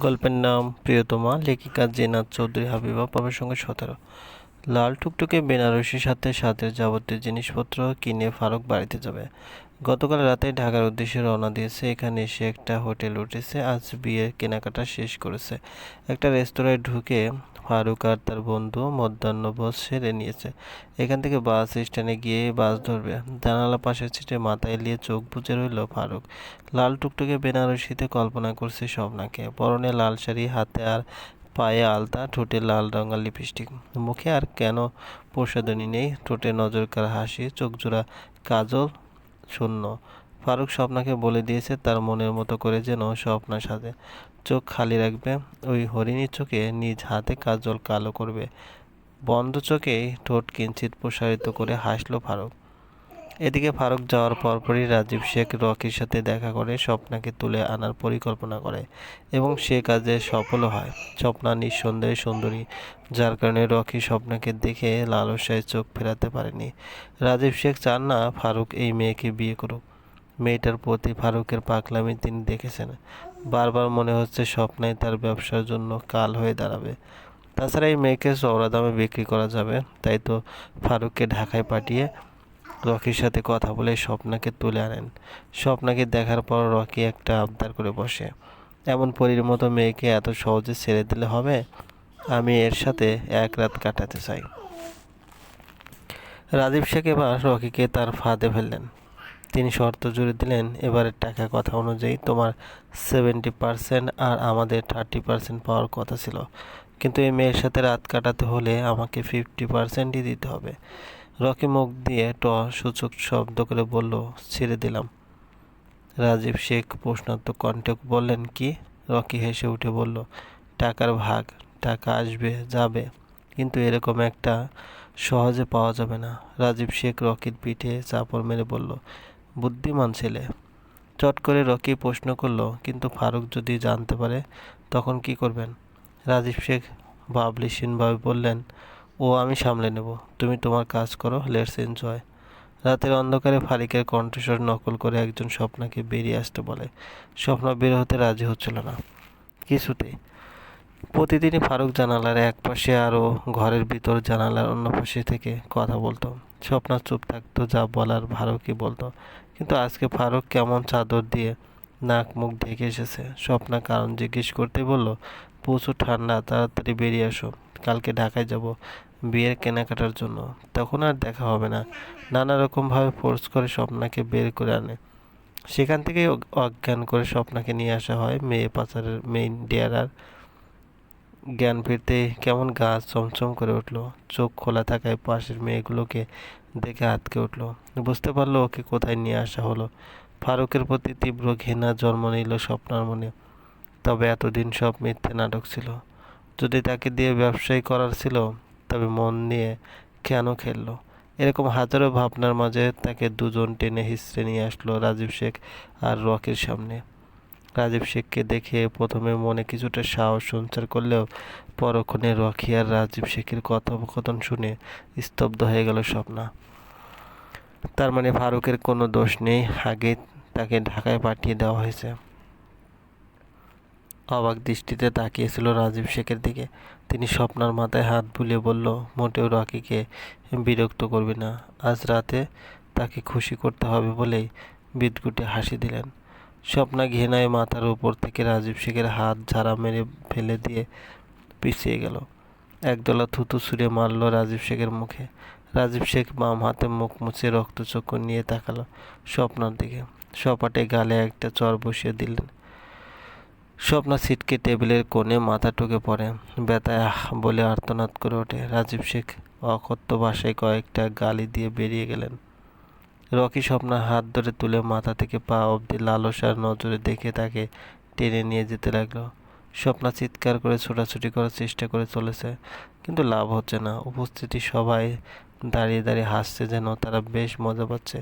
গল্পের নাম প্রিয়তমা, লেখিকা জেনাথ চৌধুরী হাবিবা, পর্বের সঙ্গে সতেরো। লাল টুকটুকে বেনারসির সাথে সাথে যাবতীয় জিনিসপত্র কিনে ফারুক বাড়িতে যাবে। গতকাল রাতে ঢাকার উদ্দেশ্যে রওনা দিয়েছে। এখানে এসে একটা হোটেল উঠেছে। আজ বিয়ের কেনাকাটা শেষ করেছে। একটা রেস্তোরাঁয় ঢুকে ফারুক আর তার বন্ধু মধ্যাহ্ন মধ্যাহ্নভোজ সেরে নিয়েছে। এখান থেকে বাস স্ট্যান্ডে গিয়ে বাস ধরবে। জানালা পাশের সিটে মাথায় নিয়ে চোখ বুজে রইল ফারুক। লাল টুকটুকে বেনারসিতে কল্পনা করছে স্বপ্নাকে। পরনে লাল শাড়ি, হাতে আর পায়ে আলতা, ঠোঁটে লাল রঙার লিপস্টিক। মুখে আর কেন প্রসাদনী নেই? ঠোঁটে নজরকার হাসি, চোখজোড়া কাজল শূন্য। ফারুক স্বপ্নাকে বলে দিয়েছে তার মনের মতো করে যেন স্বপ্নার সাথে চোখ খালি রাখবে। ওই হরিণীর চোখে নিজ হাতে কাজল কালো করবে। বন্ধ চোখে ঠোঁট কিঞ্চিত প্রসারিত করে হাসলো ফারুক। এদিকে ফারুক যাওয়ার পরপরই রাজীব শেখ রকির সাথে দেখা করে স্বপ্নাকে তুলে আনার পরিকল্পনা করে এবং সে কাজে সফলও হয়। স্বপ্না নিঃসন্দেহে সুন্দরী, যার কারণে রকি স্বপ্নাকে দেখে লালসায় চোখ ফেরাতে পারেনি। রাজীব শেখ চান না ফারুক এই মেয়েকে বিয়ে করুক। মেয়েটার প্রতি ফারুকের পাকলামি তিনি দেখেছেন। বারবার মনে হচ্ছে স্বপ্নাই তার ব্যবসার জন্য কাল হয়ে দাঁড়াবে। তাছাড়া এই মেয়েকে চওড়া দামে বিক্রি করা যাবে, তাই তো ফারুককে ঢাকায় পাঠিয়ে রকির সাথে কথা বলে স্বপ্নাকে তুলে আনেন। স্বপ্নাকে দেখার পর রকি একটা আবদার করে বসে। এমন পরীর মতো মেয়েকে এত সহজে ছেড়ে দিলে হবে? আমি এর সাথে এক রাত কাটাতে চাই। রাজীব শেখ এবার রকিকে তার ফাঁদে ফেললেন। তিনি শর্ত জুড়ে দিলেন, এবারের টাকা কথা অনুযায়ী তোমার সেভেন্টি পার্সেন্ট আর আমাদের থার্টি পার্সেন্ট পাওয়ার কথা ছিল। কিন্তু এই মেয়ের সাথে রাত কাটাতে হলে আমাকে ফিফটি পার্সেন্টই দিতে হবে। রকি মুখ দিয়ে ট সূচক শব্দ করে বলল, ছেড়ে দিলাম। রাজীব শেখ প্রশ্নাত্মক কণ্ঠে বললেন, কি? রকি হেসে উঠে বলল, টাকার ভাগ, টাকা আসবে, যাবে, কিন্তু এরকম একটা সহজে পাওয়া যাবে না। রাজীব শেখ রকির পিঠে চাপড় মেরে বলল, বুদ্ধিমান ছেলে। চট করে রকি প্রশ্ন করল, কিন্তু ফারুক যদি জানতে পারে, তখন কি করবেন? রাজীব শেখ ভাবলিসীনভাবে বললেন ও আমি সামলে নেব। তুমি তোমার কাজ করো, লেটস এনজয়। রাতের অন্ধকারে ফারিকের কণ্ঠস্বর নকল করে একজন স্বপ্নাকে বেরিয়ে আসতে বলে। স্বপ্ন বের হতে রাজি হচ্ছিল না। কিছুতেই প্রতিদিনই ফারুক জানালার এক পাশে আরও ঘরের ভিতর জানালার অন্য পাশে থেকে কথা বলতো। স্বপ্না চুপ থাকতো, যা বলার ফারুকই বলতো। কিন্তু আজকে ফারুক কেমন চাদর দিয়ে নাক মুখ ঢেকে এসেছে? স্বপ্না কারণ জিজ্ঞেস করতে বলল, প্রচুর ঠান্ডা, তাড়াতাড়ি বেরিয়ে আসো। কালকে ঢাকায় যাব বিয়ের কেনাকাটার জন্য। তখন আর দেখা হবে না। নানা রকমভাবে ফোর্স করে স্বপ্নাকে বের করে আনে। সেখান থেকে অজ্ঞান করে স্বপ্নাকে নিয়ে আসা হয় মেয়ে পাচারের মেইন ডিয়ারার। জ্ঞান ফিরতে কেমন গা চমচম করে উঠল। চোখ খোলা থাকায় পাশের মেয়েগুলোকে দেখে আটকে উঠল। বুঝতে পারল ওকে কোথায় নিয়ে আসা হলো। ফারুকের প্রতি তীব্র ঘৃণা জন্ম নিল স্বপ্নার মনে। তবে এতদিন সব মিথ্যে নাটক ছিল। যদি তাকে দিয়ে ব্যবসায়ী করার ছিল, তবে মন নিয়ে কেন খেললো? এরকম হাজারো ভাবনার মাঝে তাকে দুজন টেনে হিসড়ে নিয়ে আসলো রাজীব শেখ আর রকির সামনে। রাজীব শেখকে দেখে প্রথমে মনে কিছুটা সাহস সঞ্চার করলেও পরক্ষণে রকি আর রাজীব শেখের কথোপকথন শুনে স্তব্ধ হয়ে গেল স্বপ্না। তার মানে ফারুকের কোনো দোষ নেই, আগে তাকে ঢাকায় পাঠিয়ে দেওয়া হয়েছে। অবাক দৃষ্টিতে তাকিয়েছিল রাজীব শেখের দিকে। তিনি স্বপ্নার মাথায় হাত বুলিয়ে বলল, মোটেও রকিকে বিরক্ত করবে না। আজ রাতে তাকে খুশি করতে হবে বলেই বিদগুটে হাসি দিলেন। স্বপ্না ঘেনায় মাথার উপর থেকে রাজীব শেখের হাত ঝাড়া মেরে ফেলে দিয়ে পিছিয়ে গেল। একদলা থুতু ছুঁড়ে মারল রাজীব শেখের মুখে। রাজীব শেখ বাম হাতে মুখ মুছে রক্তচক্ষু নিয়ে তাকালো স্বপ্নার দিকে। সপাটে গালে একটা চর বসিয়ে দিলেন। স্বপ্না ছিটকে টেবিলের কোণে মাথা ঠুকে পড়ে। ব্যথায় বলে আর্তনাদ করে ওঠে। রাজীব শেখ অকথ্য ভাষায় কয়েকটা গালি দিয়ে বেরিয়ে গেলেন। রকি স্বপ্নার হাত ধরে তুলে মাথা থেকে পা অবধি লালসার নজরে দেখে তাকে টেনে নিয়ে যেতে লাগল। স্বপ্না চিৎকার করে ছোটাছুটি করার চেষ্টা করে চলেছে, কিন্তু লাভ হচ্ছে না। উপস্থিতি সবাই দাঁড়িয়ে দাঁড়িয়ে হাসছে যেন তারা বেশ মজা পাচ্ছে।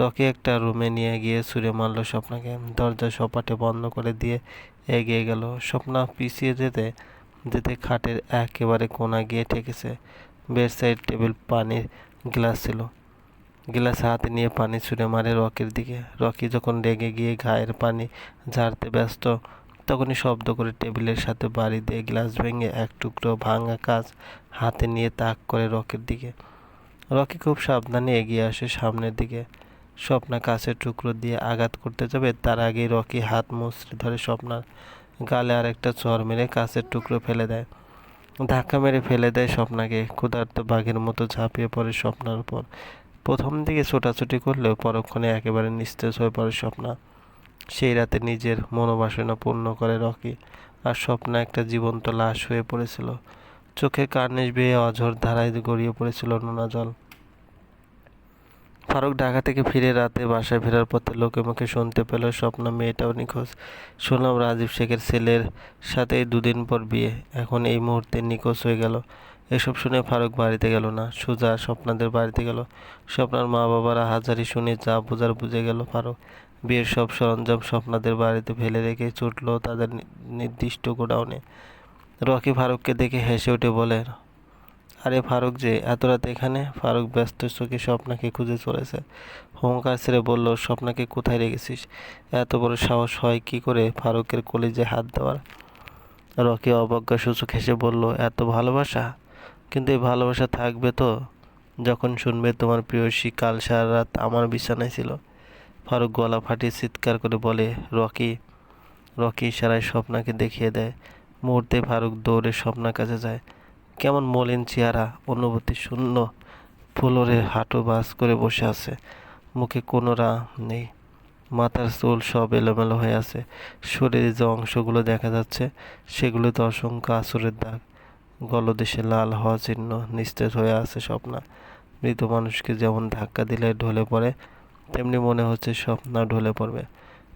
রকি একটা রুমে নিয়ে গিয়ে ছুঁড়ে মারল স্বপ্নাকে। দরজা সপাটে বন্ধ করে দিয়ে এগিয়ে গেল। স্বপ্না পিছিয়ে যেতে যেতে খাটের একেবারে কোনা গিয়ে ঠেকেছে। বেড সাইড টেবিল পানির গ্লাস ছিল। গ্লাস হাতে নিয়ে পানি ছুঁড়ে মারে রকির দিকে। রকি যখন রেগে গিয়ে গায়ের পানি ঝাড়তে ব্যস্ত, তখনই শব্দ করে টেবিলের সাথে বাড়ি দিয়ে গ্লাস ভেঙে এক টুকরো ভাঙা কাজ হাতে নিয়ে তাক করে রকির দিকে। রকি খুব সাবধানে এগিয়ে আসে সামনের দিকে। স্বপ্না কাছের টুকরো দিয়ে আঘাত করতে যাবে, তার আগে রকি হাত মুচড়ে ধরে স্বপ্নার গালে আরেকটা চর মেরে কাছের টুকরো ফেলে দেয়। ধাক্কা মেরে ফেলে দেয় স্বপ্নাকে। ক্ষুধার্ত বাঘের মতো ঝাঁপিয়ে পড়ে স্বপ্নার উপর। প্রথম দিকে ছোটাছুটি করলেও পরক্ষণে একেবারে নিস্তেজ হয়ে পড়ে স্বপ্না। সেই রাতে নিজের মনোবাসনা পূর্ণ করে রকি, আর স্বপ্না একটা জীবন্ত লাশ হয়ে পড়েছিল। চোখে কার্নিশ বেয়ে অঝর ধারায় গড়িয়ে পড়েছিল নোনা জল। ফারুক ঢাকা থেকে ফিরে রাতে বাসায় ফেরার পথে লোকে মুখে শুনতে পেল। স্বপ্ন, মেয়েটাও নিখোঁজ। শুনলাম রাজীব শেখের ছেলের সাথে দুদিন পর বিয়ে। এখন এই মুহূর্তে নিখোঁজ হয়ে গেল। এসব শুনে ফারুক বাড়িতে গেল না। সুজা স্বপ্নাদের বাড়িতে গেল। স্বপ্নার মা বাবারা হাজারি শুনে যা বোঝার বুঝে গেল ফারুক। বিয়ের সব সরঞ্জাম স্বপ্নাদের বাড়িতে ফেলে রেখে ছুটলো তাদের নির্দিষ্ট গোডাউনে। রকি ফারুককে দেখে হেসে উঠে বলে আরে ফারুক যে, এত রাত এখানে? ফারুক ব্যস্ত চোখে স্বপ্নাকে খুঁজে চলেছে। হোমকার ছেড়ে বলল, স্বপ্নাকে কোথায় রেখেছিস? এত বড় সাহস হয় কি করে ফারুকের কলিজে হাত দেওয়ার? রকি অবজ্ঞা সূচক হেসে বলল, এত ভালোবাসা? কিন্তু এই ভালোবাসা থাকবে তো? যখন শুনবে তোমার প্রিয়সী কাল সারা রাত আমার বিছানায় ছিল। ফারুক গলা ফাটিয়ে চিৎকার করে বলে, রকি রকি ইশারায় স্বপ্নাকে দেখিয়ে দেয় মুহূর্তে ফারুক দৌড়ে স্বপ্নার কাছে যায়। কেমন মলিন চেহারা, অনুভূতি শূন্য, ফ্লোরে হাঁটু বাস করে বসে আছে, মুখে কোনো রা নেই, মাথার চুল সব এলোমেলো হয়ে আছে, শরীরে যে অংশগুলো দেখা যাচ্ছে সেগুলোতে অসংখ্য আসরের দাগ, গলদেশে লাল হওয়া চিহ্ন নিস্তেজ হয়ে আছে স্বপ্না, মৃত মানুষকে যেমন ধাক্কা দিলে ঢলে পড়ে, তেমনি মনে হচ্ছে স্বপ্না ঢলে পড়বে,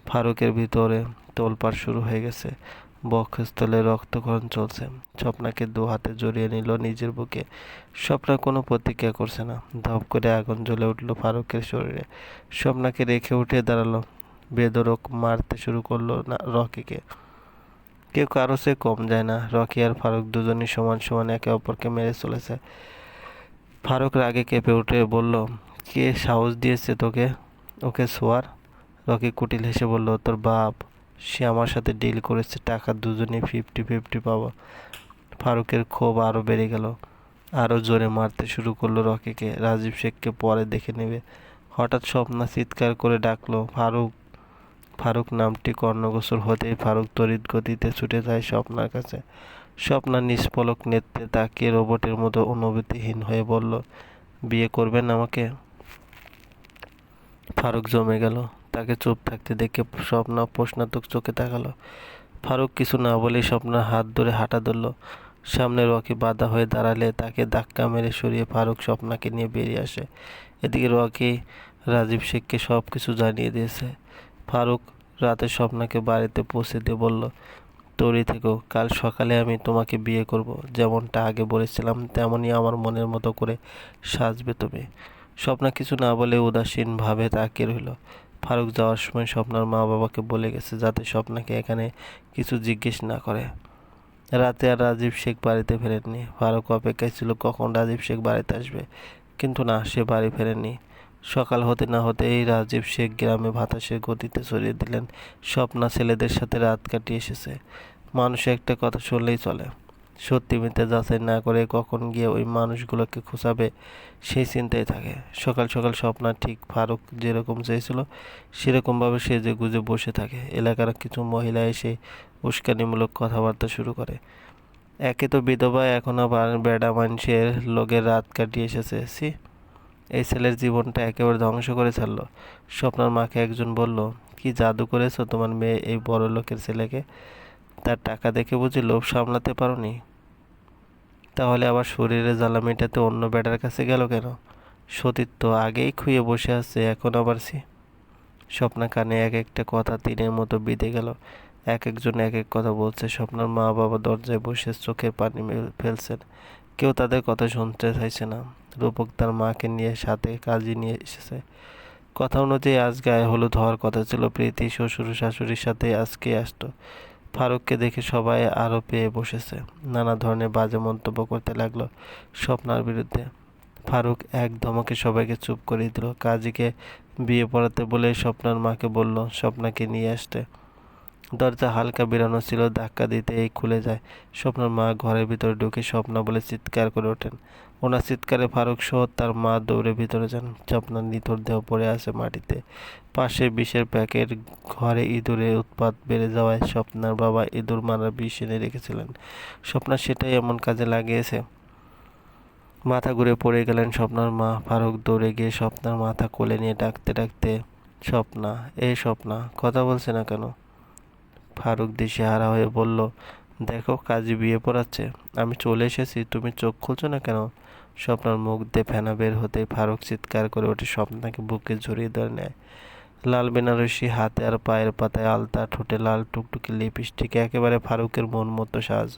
ফারুকের ভিতরে তোলপাড় শুরু হয়ে গেছে বক্ষস্থলে রক্তক্ষরণ চলছে। স্বপ্নাকে দু হাতে জড়িয়ে নিল নিজের বুকে। স্বপ্না কোনো প্রতিক্রিয়া করছে না। ধপ করে আগুন জ্বলে উঠল ফারুকের শরীরে। স্বপ্নাকে রেখে উঠে দাঁড়াল। বেদরক মারতে শুরু করল না রকিকে। কেউ কারও সে কম যায় না। রকি আর ফারুক দুজনই সমান সমান একে অপরকে মেরে চলেছে। ফারুক রাগে কেঁপে উঠে বলল, কে সাহস দিয়েছে তোকে? ওকে শোয়ার? রকি কুটিল হেসে বলল, তোর বাপ। সে আমার সাথে ডিল করেছে, টাকা দুজনেই ফিফটি ফিফটি পাবো। ফারুকের ক্ষোভ আরও বেড়ে গেল। আরও জোরে মারতে শুরু করল রকিকে। রাজীব শেখকে পরে দেখে নেবে। হঠাৎ স্বপ্না চিৎকার করে ডাকলো, ফারুক ফারুক নামটি কর্ণগোচর হতেই ফারুক তড়িৎ গতিতে ছুটে যায় স্বপ্নার কাছে। স্বপ্না নিষ্পলক নেত্রে তাকিয়ে রোবটের মতো অনুভূতিহীন হয়ে বলল, বিয়ে করবেন আমাকে? ফারুক জমে গেল। তাকে চুপ থাকতে দেখে স্বপ্না প্রশ্নাত্মক চোখে তাকালো। ফারুক কিছু না বলেই স্বপ্নার হাত ধরে হাঁটা ধরল। সামনে রকি বাধা হয়ে দাঁড়ালে তাকে ধাক্কা মেরে সরিয়ে ফারুক স্বপ্নাকে নিয়ে বেরিয়ে আসে। এদিকে রকি, রাজীব শেখকে সব কিছু জানিয়ে দিয়েছে। ফারুক রাতে স্বপ্নাকে বাড়িতে পৌঁছে দিয়ে বলল তৈরি থেকো, কাল সকালে আমি তোমাকে বিয়ে করব। যেমনটা আগে বলেছিলাম, তেমনই আমার মনের মতো করে সাজবে তুমি। স্বপ্না কিছু না বলে উদাসীনভাবে তাকিয়ে রইল। ফারুক যাওয়ার সময় স্বপ্নার মা বাবাকে বলে গেছে যাতে স্বপ্নাকে এখানে কিছু জিজ্ঞেস না করে। রাতে আর রাজীব শেখ বাড়িতে ফেরেননি। ফারুক অপেক্ষায় ছিল কখন রাজীব শেখ বাড়িতে আসবে, কিন্তু না, সে বাড়ি ফেরেনি সকাল হতে না হতেই রাজীব শেখ গ্রামে বাতাসের গতিতে ছড়িয়ে দিলেন। স্বপ্না ছেলেদের সাথে রাত কাটিয়ে এসেছে। মানুষ একটা কথা শুনলেই চলে। সত্যি মিথ্যে যাচাই না করে কখন গিয়ে ওই মানুষগুলোকে খোঁচাবে সেই চিন্তায় থাকে। সকাল সকাল স্বপ্না ঠিক ফারুক যেরকম চেয়েছিল সেরকমভাবে সে যে গুজে বসে থাকে। এলাকার কিছু মহিলা এসে উস্কানিমূলক কথাবার্তা শুরু করে। একে তো বিধবা, এখন আবার বেড়া মানুষের লোকের রাত কাটিয়ে এসেছে। সি এই ছেলের জীবনটা একেবারে ধ্বংস করে ছাড়লো। স্বপ্নার মাকে একজন বলল, কি জাদু করেছ তোমার মেয়ে এই বড় লোকের ছেলেকে? তার টাকা দেখে বুঝি লোভ সামলাতে পারোনি? তাহলে আবার শরীরে জ্বালা মেটাতে অন্য বেটার কাছে গেল কেন? সতীত্ব আগেই খুঁয়ে বসে আছে, এখন আবার সে? স্বপ্না কানে এক একটা কথা তিনের মতো বিঁধে গেল। এক একজন এক এক কথা বলছে। স্বপ্নার মা বাবা দরজায় বসে চোখের পানি ফেলছেন। কেউ তাদের কথা শুনতে চাইছে না। রূপক তার মাকে নিয়ে সাথে কাজে নিয়ে এসেছে। কথা অনুযায়ী আজ গায়ে হলুদ হওয়ার কথা ছিল। প্রীতি, শ্বশুর, শাশুড়ির সাথে আজকে আসতো। ফারুককে দেখে সবাই আরও পেয়ে বসেছে। নানা ধরনের বাজে মন্তব্য করতে লাগল স্বপ্নার বিরুদ্ধে। ফারুক এক ধমকে সবাইকে চুপ করিয়ে দিল। কাজীকে বিয়ে পড়াতে বলে স্বপ্নার মাকে বলল, স্বপ্নাকে নিয়ে আসতে। দরজা হালকা বেরানো ছিল, ধাক্কা দিতে এই খুলে যায়। স্বপ্নার মা ঘরের ভিতরে ঢুকে স্বপ্না বলে চিৎকার করে ওঠেন। ওনার চিৎকারে ফারুক সহ তার মা দৌড়ে ভিতরে যান। স্বপ্নার নিথর দেহ পড়ে আছে মাটিতে। পাশে বিষের প্যাকেট, ঘরে ইঁদুরের উৎপাত বেড়ে যাওয়ায় স্বপ্নার বাবা ইঁদুর মারার বিষ এনে রেখেছিলেন। স্বপ্না সেটাই এমন কাজে লাগিয়েছে। মাথা ঘুরে পড়ে গেলেন স্বপ্নার মা। ফারুক দৌড়ে গিয়ে স্বপ্নার মাথা কোলে নিয়ে ডাকতে ডাকতে, স্বপ্না, এ স্বপ্না, কথা বলছে না কেন? ফারুক দিশেহারা হয়ে বলল, দেখো, কাজী বিয়ে পড়াচ্ছে। আমি চলে এসেছি, তুমি চোখ খুলছো না কেন? স্বপ্নার মুখ দিয়ে ফেনা বের হতে ফারুক চিৎকার করে ওঠে স্বপ্নাকে বুকে জড়িয়ে ধরে নেয়। লাল বেনারসি হাতে আর পায়ের পাতায় আলতা ঠোঁটে লাল টুকটুকি লিপস্টিক, একেবারে ফারুকের মন মতো সাজ।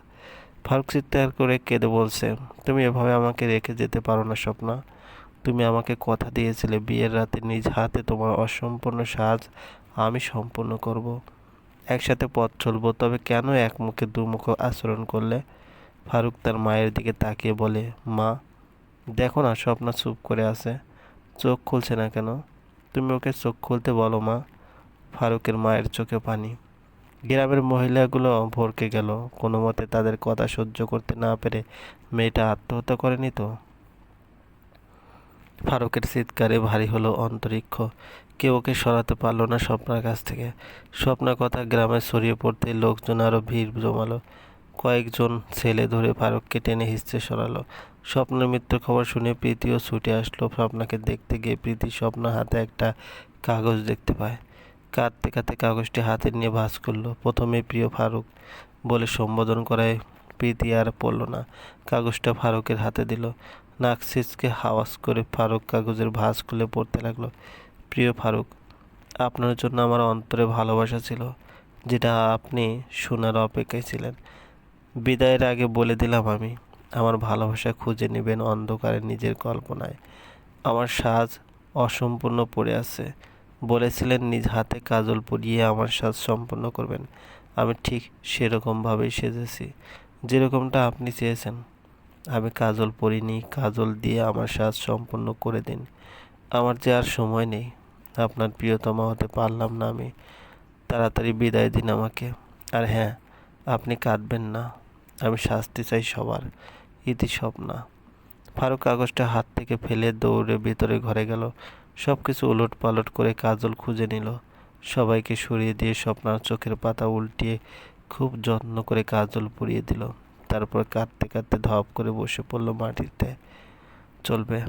ফারুক চিৎকার করে কেঁদে বলছে, তুমি এভাবে আমাকে রেখে যেতে পারো না, স্বপ্না। তুমি আমাকে কথা দিয়েছিলে বিয়ের রাতে নিজ হাতে, তোমার অসম্পূর্ণ সাজ আমি সম্পূর্ণ করব। একসাথে পথ চলবো, তবে কেন এক মুখে দুমুখ আচরণ করলে? ফারুক তার মায়ের দিকে তাকিয়ে বলে, মা দেখো না, স্বপ্না চুপ করে আছে। চোখ খুলছে না কেন? তুমি ওকে চোখ খুলতে বলো, মা। ফারুকের মায়ের চোখে পানি। গ্রামের মহিলাগুলো ভরকে গেল। কোনো মতে তাদের কথা সহ্য করতে না পেরে মেয়েটা আত্মহত্যা করেনি তো? ফারুকের চিৎকারে ভারী হলো অন্তরিক্ষ। কেউ ওকে সরাতে পারল না স্বপ্নার কাছ থেকে। স্বপ্নার কথা গ্রামে ছড়িয়ে পড়তে লোকজন আরও ভিড় জমালো। কয়েকজন ছেলে ধরে ফারুককে টেনে হিঁচড়ে সরালো। স্বপ্নের মৃত্যুর খবর শুনে প্রীতিও ছুটে আসলো। স্বপ্নাকে দেখতে গিয়ে প্রীতি স্বপ্ন হাতে একটা কাগজ দেখতে পায়। কাঁদতে কাঁদতে কাগজটি হাতে নিয়ে ভাঁজ করল। প্রথমে প্রিয় ফারুক বলে সম্বোধন করায় প্রীতি আর পড়ল না। কাগজটা ফারুকের হাতে দিল। নাক ছিচকে হাওয়াজ করে ফারুক কাগজের ভাঁজ খুলে পড়তে লাগল। প্রিয় ফারুক, আপনার জন্য আমার অন্তরে ভালোবাসা ছিল, যেটা আপনি শোনার অপেক্ষায় ছিলেন। বিদায়ের আগে বলে দিলাম আমি। আমার ভালোবাসা খুঁজে নেবেন অন্ধকারে নিজের কল্পনায়। আমার সাজ অসম্পূর্ণ পড়ে আছে। বলেছিলেন, নিজ হাতে কাজল পরিয়ে আমার সাজ সম্পূর্ণ করবেন। আমি ঠিক সেরকমভাবেই সেজেছি, যেরকমটা আপনি চেয়েছেন। আমি কাজল পরিনি, কাজল দিয়ে আমার সাজ সম্পূর্ণ করে দিন। আমার যে আর সময় নেই, আপনার প্রিয়তমা হতে পারলাম না আমি। তাড়াতাড়ি বিদায় দিন আমাকে। আর হ্যাঁ আপনি কাঁদবেন না। আমি শাস্তি চাই সবার। স্বপ্না। ফারুক কাগজটা হাত থেকে ফেলে দৌড়ে ভেতরে ঘরে গেল। সব কিছু উলট পালট করে কাজল খুঁজে নিল। সবাইকে সরিয়ে দিয়ে স্বপ্নার চোখের পাতা উল্টিয়ে খুব যত্ন করে কাজল পুড়িয়ে দিল। তারপর কাঁদতে কাঁদতে ধপ করে বসে পড়ল মাটিতে। চলবে।